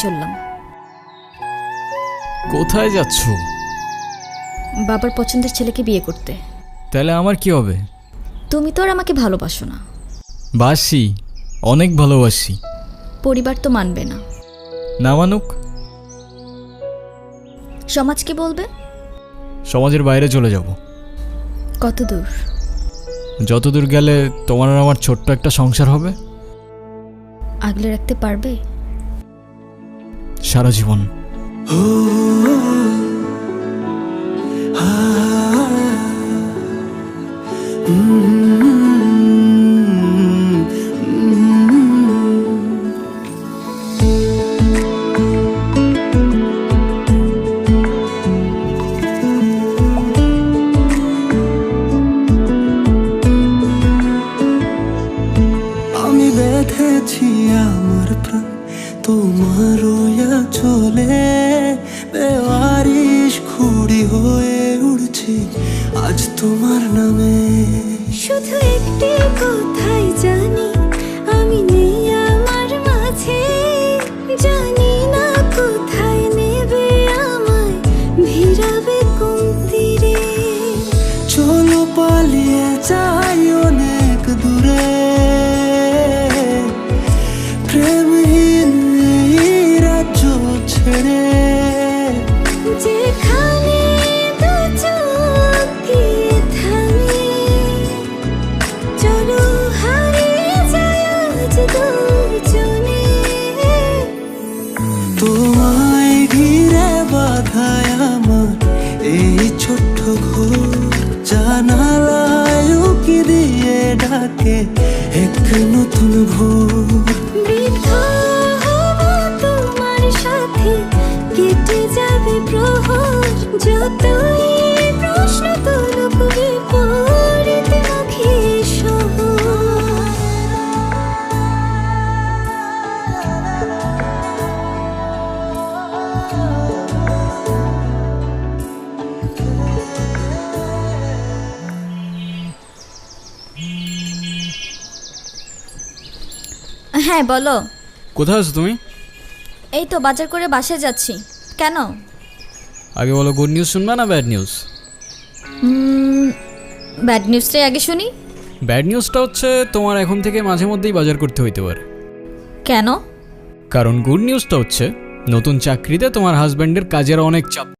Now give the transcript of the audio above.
চললাম। কোথায় যাচ্ছ? বাবার পছন্দের ছেলেকে বিয়ে করতে। তাহলে আমার কি হবে? তুমি তো আর আমাকে ভালোবাসো না। বাসি অনেক ভালোবাসি। পরিবার তো মানবে না। না মানুক। সমাজ কি বলবে? সমাজের বাইরে চলে যাব। কত দূর? যতদূর গেলে তোমার আর আমার ছোট্ট একটা সংসার হবে। আগলে রাখতে পারবে? সারা জীবন। আমি বেঁধেছি আমার প্রাণ। তোমার চলে বেওয়ারিশ খুঁড়ি হয়ে উঠছি আজ তোমার নামে শুধু একটি কথাই তোমায় ঘিরে বাধায় আমার এই ছোট্ট ঘর জানালায় কি দিয়ে ডাকে এক নতুন ভোর তোমার সাথে, কেটে যাবে প্রহর যতই হ্যাঁ বলো। কোথায় আছো তুমি? এই তো বাজার করে বাসায় যাচ্ছি। কেন? আগে বলো গুড নিউজ শুনবা না ব্যাড নিউজ ব্যাড নিউজটাই আগে শুনি। ব্যাড নিউজটা হচ্ছে তোমার এখন থেকে মাঝে মধ্যেই বাজার করতে হইতে পারে। কেন? কারণ গুড নিউজটা হচ্ছে নতুন চাকরিতে তোমার হাজব্যান্ডের কাজের অনেক চাপ।